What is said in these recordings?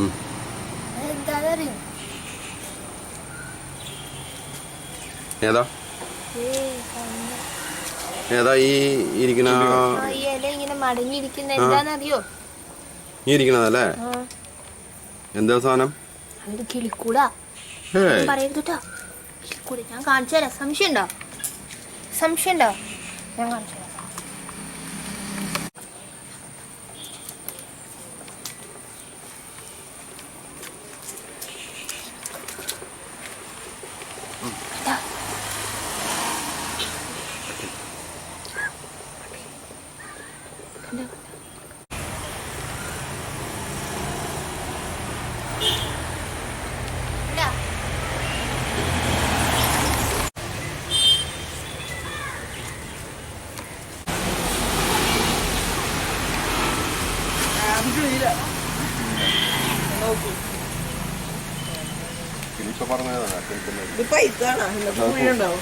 ഉം. എന്താണെന്നറിയോ ഏതാ? ഏതാ ഈ ഇരിക്കുന്ന ഇങ്ങനെ മടങ്ങിയിരിക്കുന്ന എന്താണെന്നറിയോ? ഈ ഇരിക്കണതല്ലേ? എന്താ സാധനം? അത് കിളിക്കൂട. ഞാൻ കാണിച്ചു തരാം. സംശയം ഉണ്ടോ സംശയം ഉണ്ടോ ഞാൻ കാണിച്ചു ഇത് പൈത്താണോ ഇന്നത്തെ മുഴുണ്ടാവും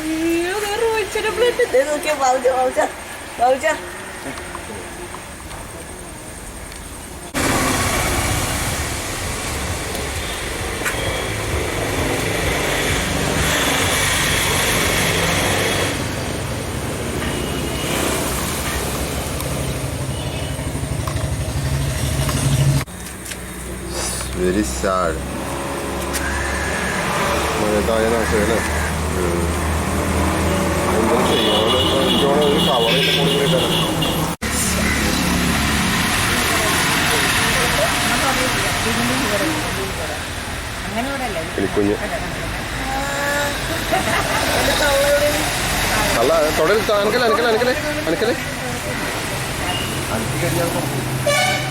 അയ്യോ വേറെ ഒഴിച്ചിട്ട് പ്ലേറ്റ് ഇതേ നോക്കിയാ ബാബുജ ബാബുജ ബാബുജ വെരി താഴെ നാശമല്ലേ എന്താ ഒരു അങ്ങനെ ഇവിടെ അല്ലേ തുടരുത് അനക്കല അനക്കല അനക്കല അനക്കൽ.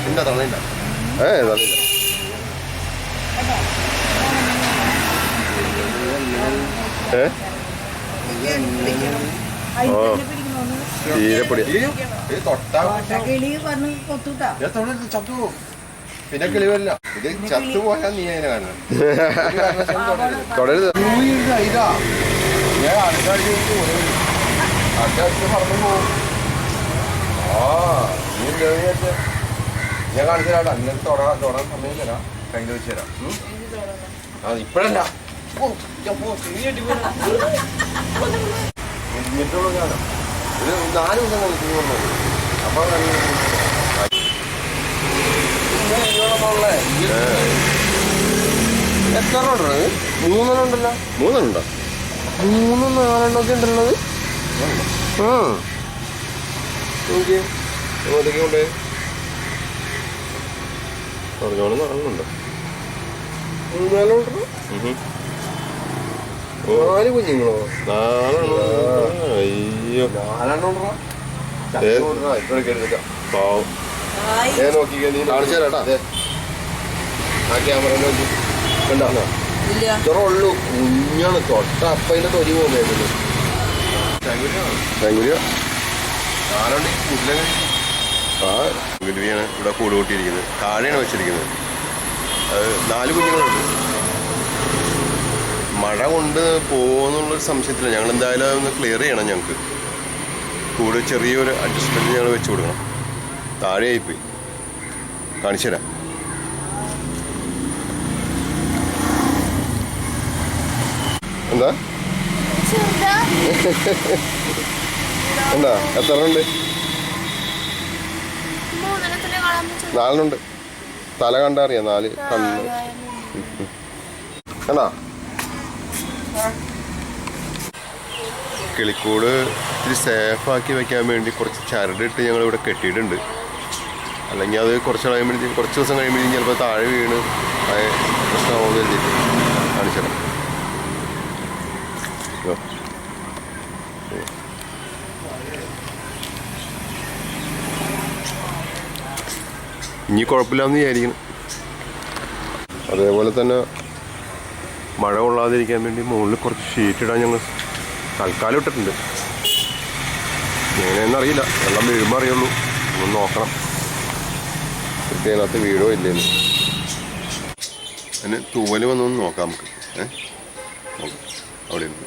ഇല്ല തള്ളില്ല ഏ തള്ളില്ല പിന്നെ കിളിവല്ല ഇത് ചത്തു നീ അതിനെ കാണണം ഞാൻ കാണിച്ചു അങ്ങനെ തുടങ്ങാൻ തൊടാൻ സമയം തരാം കയ്യിൽ വെച്ച് തരാം ആ ഇപ്പഴല്ല. എന്നിട്ടുള്ള കാണാം ഇത് നാല് ദിവസം കൊണ്ട് നീ വന്നത് അപ്പൊ എത്ര ഉണ്ടോ മൂന്നെണ്ണം ഉണ്ടല്ലോ മൂന്നെണ്ണം ഉണ്ടോ മൂന്നും നാലെണ്ണം ഒക്കെ ഉണ്ടല്ലോ ആ നോക്കി എങ്ങോട്ടേക്ക് കൊണ്ട് പറഞ്ഞോളൂ നാലെണ്ണുണ്ടോ നാലെണ്ണം ഉണ്ടോ നാല് കുഞ്ഞുങ്ങളോ? നാലെണ്ണം അയ്യോ. നാലെണ്ണം ഉണ്ടോ ഇപ്പോഴൊക്കെ എടുക്കാം പാവം. ഞാൻ നോക്കിക്കേ നീ കാണിച്ചു തരാട്ടാ ആ ക്യാമറ നോക്കി. കണ്ടോ? ഇല്ല. ഇത്രേ ഉള്ളൂ. കുഞ്ഞാണ്. തൊലി ഇവിടെ കൂട് കൂട്ടിയിരിക്കുന്നത് താഴെയാണ് വെച്ചിരിക്കുന്നത്. അത് നാല് കുഞ്ഞുങ്ങളുണ്ട്. മഴ കൊണ്ട് പോകുന്നുള്ളൊരു സംശയത്തില്ല. ഞങ്ങൾ എന്തായാലും അതൊന്ന് ക്ലിയർ ചെയ്യണം ഞങ്ങൾക്ക്. കൂടെ ചെറിയൊരു അഡ്ജസ്റ്റ്മെന്റ് ഞങ്ങൾ വെച്ച് കൊടുക്കണം. താഴെയായിപ്പോയി. കാണിച്ചു തരാം. എന്താ? എന്താ? എത്ര ഉണ്ട്. നാലെണ്ണുണ്ട് തല കണ്ടറിയാം നാല് കണ്ണ്. കണ്ടാ? കിളിക്കൂട് ഇത്തിരി സേഫാക്കി വെക്കാൻ വേണ്ടി കുറച്ച് ചരടിട്ട് ഞങ്ങൾ ഇവിടെ കെട്ടിയിട്ടുണ്ട്. അല്ലെങ്കിൽ അത് കുറച്ച് കഴിയുമ്പോഴത്തേക്ക് കുറച്ച് ദിവസം കഴിയുമ്പോഴേക്കും ചിലപ്പോൾ താഴെ വീണ് അതെ കരുതിയിട്ട് കാണിച്ചത്. ഇനി കുഴപ്പമില്ലാന്ന് വിചാരിക്കണം അതേപോലെ തന്നെ മഴ കൊള്ളാതിരിക്കാൻ വേണ്ടി മുകളിൽ കുറച്ച് ഷീറ്റ് ഇടാൻ ഞങ്ങൾ തൽക്കാലം ഇട്ടിട്ടുണ്ട്. എങ്ങനെയെന്നറിയില്ല വെള്ളം വീഴുമ്പോൾ അറിയുള്ളൂ. ഒന്ന് നോക്കണം. കൃത്യം അതിനകത്ത് വീഴോ ഇല്ലേന്ന് അതിന് തൂവൽ വന്നൊന്ന് നോക്കാം നമുക്ക്. ഏ? നോക്കാം. അവിടെ ഉണ്ട്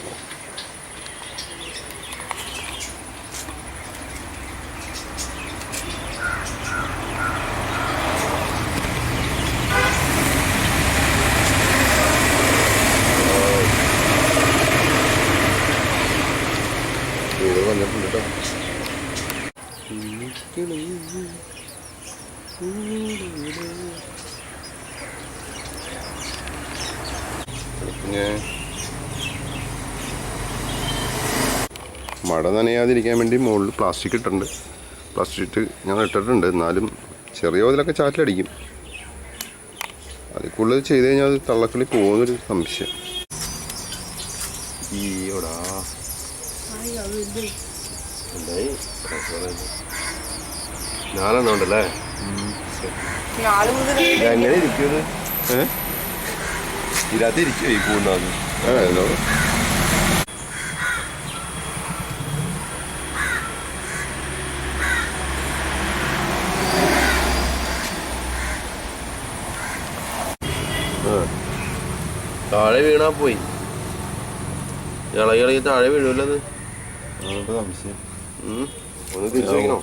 പിന്നെ മഴ നനയാതിരിക്കാൻ വേണ്ടി മുകളിൽ പ്ലാസ്റ്റിക് ഇട്ടിട്ടുണ്ട്. പ്ലാസ്റ്റിക് ഇട്ട് ഞങ്ങൾ ഇട്ടിട്ടുണ്ട്. എന്നാലും ചെറിയ തോതിലൊക്കെ ചാറ്റിലടിക്കും. അതിൽ കൂടുതൽ ചെയ്ത് കഴിഞ്ഞാൽ അത് തള്ളക്കളി പോകുന്നൊരു സംശയം. ഈയോടാ. മുതൽ എങ്ങനെ ഇരിക്കുന്നത്? ഇതിനകത്ത് ഇരിക്കുമോ ഈ പൂണ്ടാന്ന് താഴെ വീണാ പോയി. ഇളകി ഇളകി താഴെ വീഴൂലത്. സംശയം? ഒന്ന് തിരിച്ചു വെക്കണോ.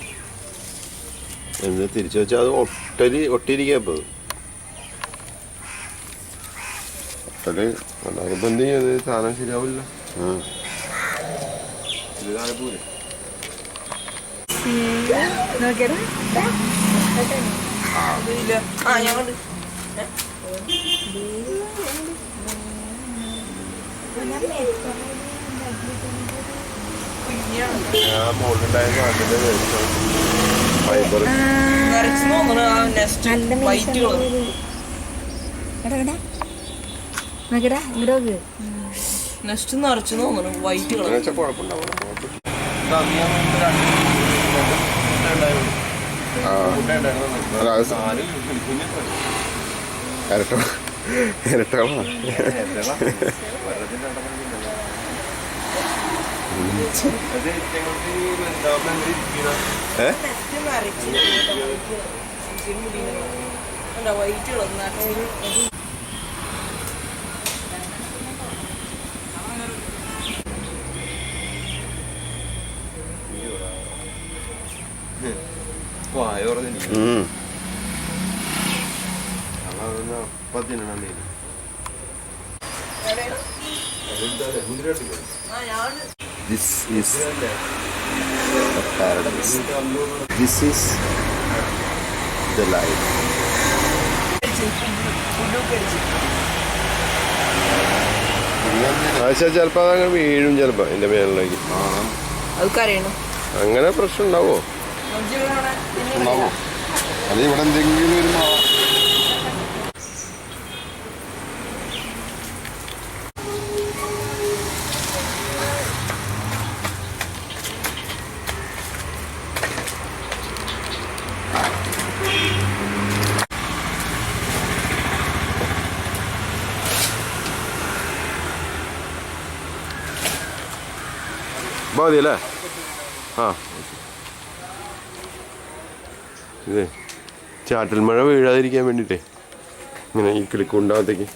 എന്ന് തിരിച്ചു വെച്ചാൽ അത് ഒട്ടലി ഒട്ടിയിരിക്കുക എന്ത് ചെയ്യും അത് സാധനം ശരിയാവില്ല. ഇത് താഴെ ആ ഞാൻ കണ്ട് ഞാൻ മുകളിലുണ്ടായ കാട്ടിന്റെ ഫൈബർ നിറച്ച് തോന്നണ ആ നെസ്റ്റ് വൈറ്റ് കളർ നോക്കടാ ഇങ്ങോട്ട് നോക്ക്. നെസ്റ്റ് നിറച്ച് തോന്നണ വൈറ്റ് കളർ കുഴപ്പമുണ്ടാവില്ല ഇരട്ടകളാണ് വായ പറഞ്ഞു അപ്പൊ തിന്നണം നീ This is a paradise. This is the life. ഫുഡൊക്കെ അടിച്ചു ആഴ്ച ചിലപ്പോ അതങ്ങ് വീഴും ചിലപ്പോ എന്റെ മേളിലേക്ക് അങ്ങനെ പ്രശ്നം ഉണ്ടാവോ? ഉണ്ടാവോ? അത് ഇവിടെ എന്തെങ്കിലും ഒരു മാ- മതി അല്ലേ ആ. ഇത് ചാറ്റൽ മഴ വീഴാതിരിക്കാൻ വേണ്ടിയിട്ടേ. ഇങ്ങനെ ഈ കിളിക്കുണ്ടാകത്തേക്ക്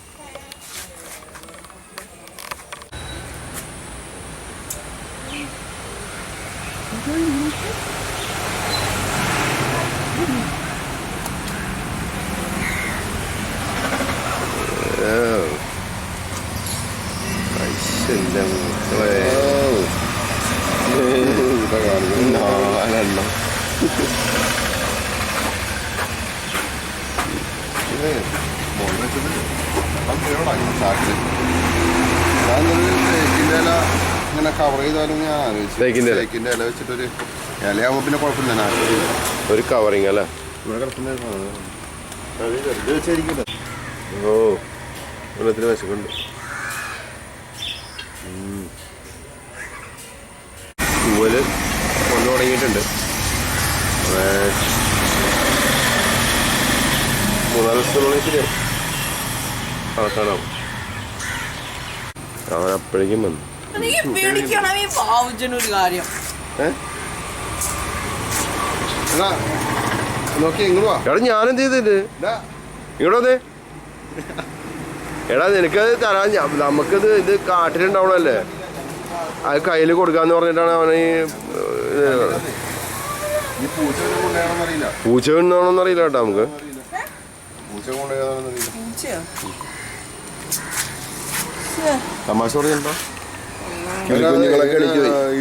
എന്റെ മക്കളെ. ഇതാ കാണിക്കുന്നത്. നാലെണ്ണം. ഇത് മുകളിൽ വെച്ചത് വെള്ളം വീഴോടാ ഈ ചാക്കിൽ. ഞാനൊരു തേക്കിന്റെ ഇല ഇങ്ങനെ കവർ ചെയ്താലും ഞാൻ ആലോചിച്ചു തേക്കിന്റെ ഇല? തേക്കിന്റെ ഇല വെച്ചിട്ടൊരു ഇലയാകുമ്പോൾ പിന്നെ കുഴപ്പമില്ല ഞാൻ ഒരു കവറിങ് അല്ലേ ഇവിടെ കിടക്കുന്ന വെച്ചായിരിക്കില്ല ഓ വെള്ളത്തിന് വിശക്കുണ്ട് തൂവൽ കൊണ്ടു തുടങ്ങിയിട്ടുണ്ട് അതെ. മൂന്നാൽ ദിവസത്തിനുള്ളിൽ ശരിയാവും കളക്കാനാവും അവൻ അപ്പോഴേക്കും വന്നു. എടാ ഞാനെന്ത് ചെയ്തിട്ട് ഇങ്ങോട്ട് എടാ നിനക്കത് തരാൻ നമുക്കത് ഇത് കാട്ടിലുണ്ടാവണല്ലേ? അത് കയ്യിൽ കൊടുക്കാന്ന് പറഞ്ഞിട്ടാണ് അവനീ ഈ പൂച്ച വീണാണോന്ന് അറിയില്ല. കേട്ടോ നമുക്ക്. തമാശ.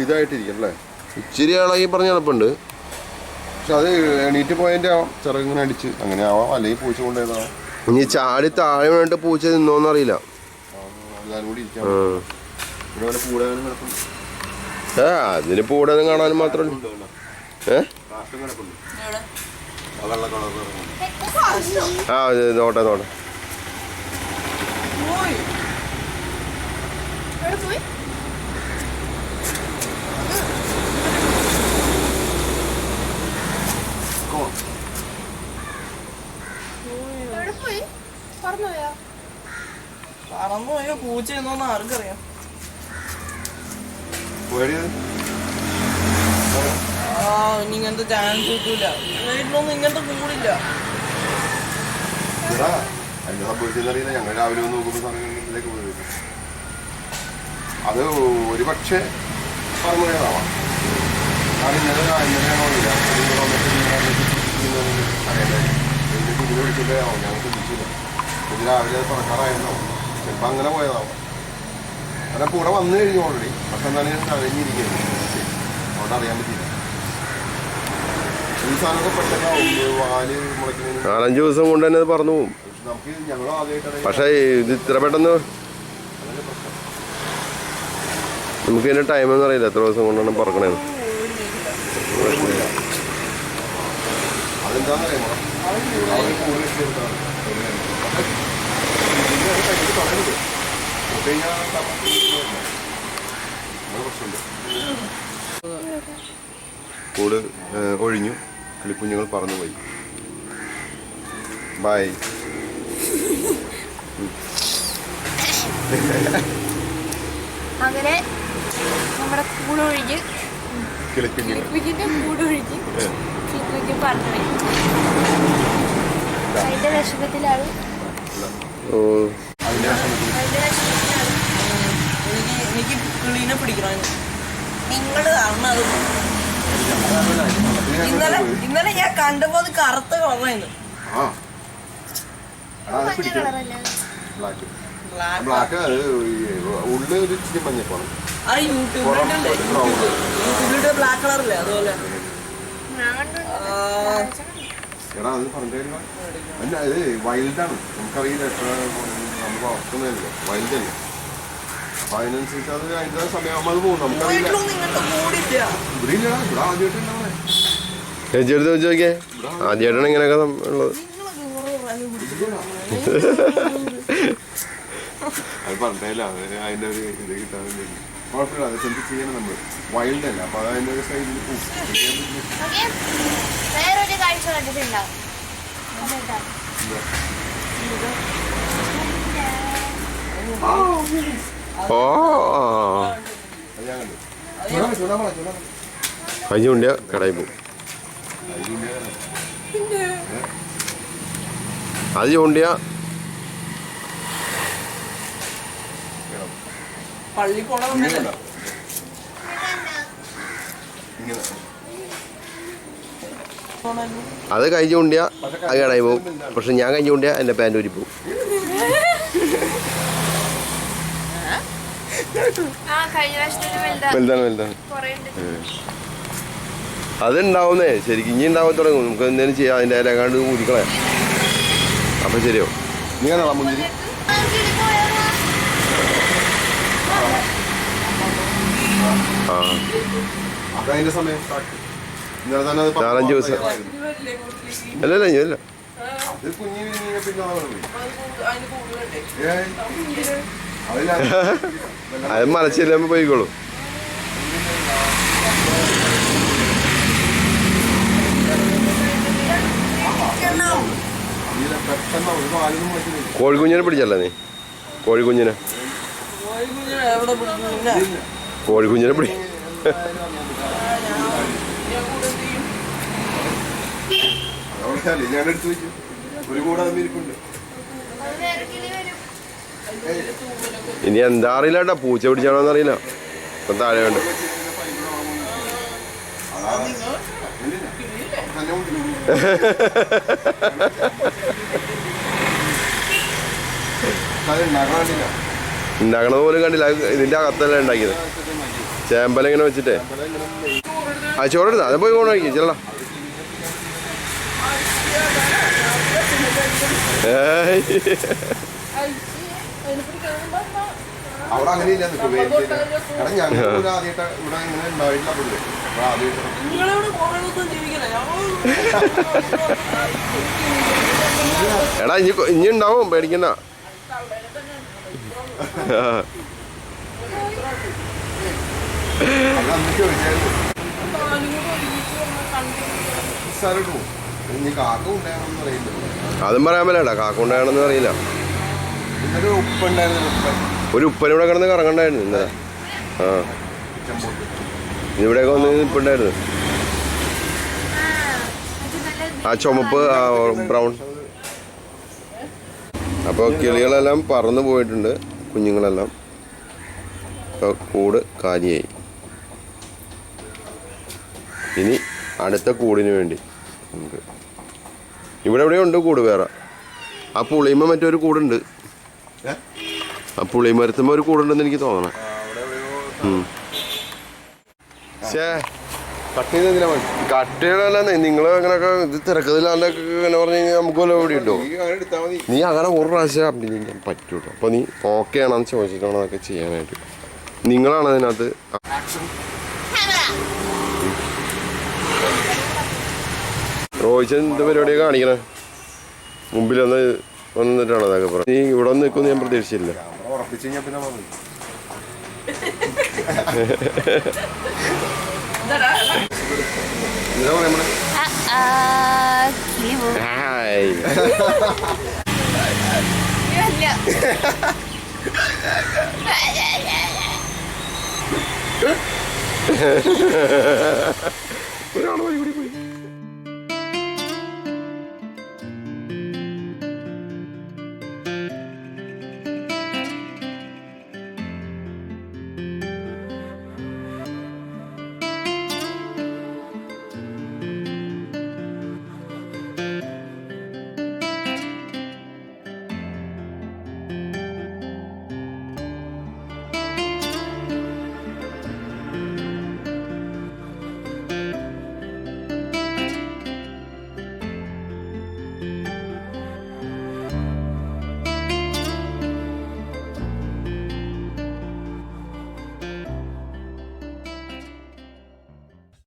ഇതായിട്ടിരിക്കും അല്ലേ? ഇച്ചിരി ആളായി പറഞ്ഞ എളുപ്പമുണ്ട് പക്ഷെ അത് എണീറ്റ് പോയതിന്റെ ആവാം. ചിറകിങ്ങനെ അടിച്ച് അങ്ങനെ ആവാം. അല്ലെങ്കിൽ പൂച്ച കൊണ്ടുപോയതാവാം? ഇനി ചാടി താഴെ വീണിട്ട് പൂച്ച നിന്നോന്ന് അറിയില്ല. ഏ അതിന് പൂടാനും കാണാനും മാത്രമേ ഏ? കാട്ടും കിടക്കുന്നു എവിടെ? ആ നോട്ടെ നോട്ടെ പോയി. പോയി? പോയി? പറന്നുപോയാ? പറന്നു പോയോ പൂച്ച എന്നോന്ന് ആർക്കറിയാം. ആ ഇനി ഇങ്ങനത്തെ ചാൻസ് കിട്ടൂല. വീട്ടിലൊന്നും ഇങ്ങനത്തെ കൂടില്ല. രാവിലെ അത് ഒരു പക്ഷേ പറഞ്ഞു പോയതാവാം കാരണം ഇന്നലെ ഇന്നലെയാണോ ഇല്ല ഇന്നലെ വന്നിട്ട് ഇന്നലെ വന്നിട്ട് ഇന്നലെ അറിയണ്ടേ എന്നിട്ട് ഇങ്ങനെ വിളിച്ചിട്ടേ ആവും. ഞങ്ങൾ ചിന്തിച്ചില്ല ഇത് രാവിലെ അത് പറക്കാറായിരുന്നോ ചിലപ്പോൾ അങ്ങനെ പോയതാവും. കാരണം കൂടെ വന്നു കഴിഞ്ഞു ഓൾറെഡി പക്ഷെ എന്താണെങ്കിൽ ഞാൻ കഴിഞ്ഞിരിക്കുന്നത് അതുകൊണ്ട് അറിയാൻ പറ്റില്ല ഈ സാധനമൊക്കെ വാൽ നാലഞ്ച് ദിവസം കൊണ്ട് തന്നെ അത് പറന്നു പോകും പക്ഷെ നമുക്ക് ഞങ്ങളും ആദ്യമായിട്ടാണ് പക്ഷേ ഇത് ഇത്ര പെട്ടെന്ന് അതല്ലേ പ്രശ്നം. നമുക്ക് ഇതിന്റെ ടൈം ഒന്നും അറിയില്ല. എത്ര ദിവസം കൊണ്ടാണ് പറക്കണേ അതെന്താണെന്നറിയാമോ അവർ കൂടുതൽ ഇഷ്ടപ്പെടുത്താണ് പറയുന്നത് കഴിഞ്ഞാൽ പ്രശ്നമുണ്ട് കൂട് ഒഴിഞ്ഞു. കിളിക്കുഞ്ഞുങ്ങൾ പറന്നുപോയി. ബൈ അങ്ങനെ നമ്മുടെ കൂടൊഴിഞ്ഞ് കിളിക്കുഞ്ഞിന്റെ കൂടൊഴിഞ്ഞ് കിളിക്കുഞ്ഞ് പറഞ്ഞു അതിന്റെ വിഷമത്തിലാണ് എനിക്ക് കിളീനെ പിടിക്കണം നിങ്ങൾ കാരണം അത് ഇന്നലെ ഇന്നലെ ഞാൻ കണ്ടപ്പോ അത് കറുത്ത കളറായിരുന്നു. ബ്ലാക്ക് ബ്ലാക്ക് ബ്ലാക്ക് ഉള്ളിൽ ഒരു ഇച്ചിരി മഞ്ഞപ്പാണ്. ആ ബ്ലാക്ക് കളറില്ലേ അതുപോലെ. എടാ അത് പറഞ്ഞില്ല അല്ല ഇത് വൈൽഡാണ്. നമുക്കറിയില്ല എത്ര നമ്മൾ വളർത്തുന്നതല്ലേ. വൈൽഡല്ലേ. അപ്പൊ അതിനനുസരിച്ച് അത് അതിന്റെ സമയമാകുമ്പോൾ അത് പോകും. നമുക്കറിയില്ല ഇവിടെ ചേച്ചിയെടുത്ത് വെച്ച് നോക്കിയേ. ആദ്യമായിട്ടാണ് ഇങ്ങനെയൊക്കെ ഉള്ളത്. അത് പറഞ്ഞില്ല അത് അതിന്റെ ഒരു ഇത് കിട്ടാൻ വേണ്ടി കുഴപ്പമില്ല. അത് ചെന്ന് ചെയ്യണം നമ്മൾ വൈൽഡ് അല്ല. അപ്പൊ അത് അതിന്റെ ഒരു സൈഡിൽ? വേറൊരു കാഴ്ച കണ്ടിട്ടുണ്ടോ? എന്നിട്ടാ. ഓ. കടയിൽ പോകും അത് ചൂണ്ടിയ. അത്. പള്ളി പോണ കഴിഞ്ഞ കൊണ്ടിയാ അത് കടയിൽ പോകും പക്ഷെ ഞാൻ കഴിഞ്ഞ കൊണ്ടിയാ എന്റെ പാന്റ് ഊരി പോകും ആ കഴിഞ്ഞ പ്രാവശ്യത്തിന് വലുതാ വലുതാണ്. വലുതാണ് അതുണ്ടാവുന്നേ. ശരിക്കും ഇനി ഉണ്ടാവാൻ തുടങ്ങും. നമുക്ക് എന്തെങ്കിലും ചെയ്യാം. അതിന്റെ ഇലകാണ്ട് ഊരിക്കളയാ. അപ്പം മുന്തിരി. അതിന്റെ ഇന്നലെ തന്നെ അത് പത്ത് നാലഞ്ച് ദിവസം. അല്ല ഇത് കുഞ്ഞു പിന്നെ അത് മലച്ചില്ലാകുമ്പോൾ പോയിക്കോളൂ. കോഴിക്കുഞ്ഞിനെ പിടിച്ചല്ല നീ? കോഴിക്കുഞ്ഞിനെ. കോഴിക്കുഞ്ഞിനെ പിടി ഒരു കൂടെ എന്ത് ഇനി എന്താ അറിയില്ല കേട്ടോ. പൂച്ച പിടിച്ചാണോന്ന് അറിയില്ല. ഇപ്പം താഴെ വേണ്ട ഉണ്ടാക്കണത് പോലും കണ്ടില്ല. ഇതിന്റെ അകത്തല്ല ഉണ്ടാക്കിയത്. ചേമ്പലെങ്ങനെ വെച്ചിട്ടേ. ആ ചോറെടുത്ത. അത് പോയി ഫോൺ കഴിക്കും ചെല്ലടാ. ഏയ്. അവിടെ അങ്ങനെ ഇല്ല ഞങ്ങൾ ഇവിടെ ആദ്യമായിട്ട് ഇവിടെ ഇങ്ങനെ ഉണ്ടായിട്ടില്ല ഇവിടെ ആദ്യമായിട്ട് എടാ ഇനി ഇനി ഉണ്ടാവും പേടിക്കണ്ട. അത് പറയാൻ പറ്റില്ല കാക്കുണ്ടാകണമെന്ന് അറിയില്ല ഒരു ഉപ്പന ഇവിടെ കിടന്ന് കറങ്ങണ്ടായിരുന്നു ഇന്നലെ. ആ. ഇവിടെയൊക്കെ വന്ന് നിൽപ്പുണ്ടായിരുന്നു ആ ചുമപ്പ് ബ്രൗൺ. അപ്പോൾ കിളികളെല്ലാം പറന്നു പോയിട്ടുണ്ട് കുഞ്ഞുങ്ങളെല്ലാം. ഇപ്പോൾ കൂട് കാലിയായി. ഇനി അടുത്ത കൂടിന് വേണ്ടി നമുക്ക്. ഇവിടെ എവിടെയോ ഉണ്ട് കൂട് വേറെ. ആ പുളിയുമ്പോൾ മറ്റൊരു കൂടുണ്ട്? ആ പുളിമരത്തുമ്പോ ഒരു കൂടുണ്ടെന്ന് എനിക്ക് തോന്നണം. നിങ്ങൾ അങ്ങനൊക്കെ കട്ടികളല്ല നിങ്ങൾ അങ്ങനെയൊക്കെ ഇത് തിരക്കതില്ലാണ്ടൊക്കെ ഇങ്ങനെ പറഞ്ഞു കഴിഞ്ഞാൽ നമുക്ക് വല്ല എവിടെ ഉണ്ടോ? നീ അങ്ങനെ ഒരു പ്രാവശ്യം അഭിനയിക്കാൻ പറ്റൂട്ടോ. അപ്പോൾ നീ ഓക്കെ ആണെന്ന് ചോദിച്ചിട്ടാണ് അതൊക്കെ ചെയ്യാനായിട്ട്. നിങ്ങളാണ് അതിനകത്ത്? റോഹിച്ചൻ എന്ത് പരിപാടിയൊക്കെ കാണിക്കണേ? മുമ്പിൽ വന്ന് വന്നിട്ടാണ് അതൊക്കെ പറഞ്ഞു നീ ഇവിടെ വന്ന് ഞാൻ പ്രതീക്ഷിച്ചില്ല ഒരാളെ കൂടി പോയി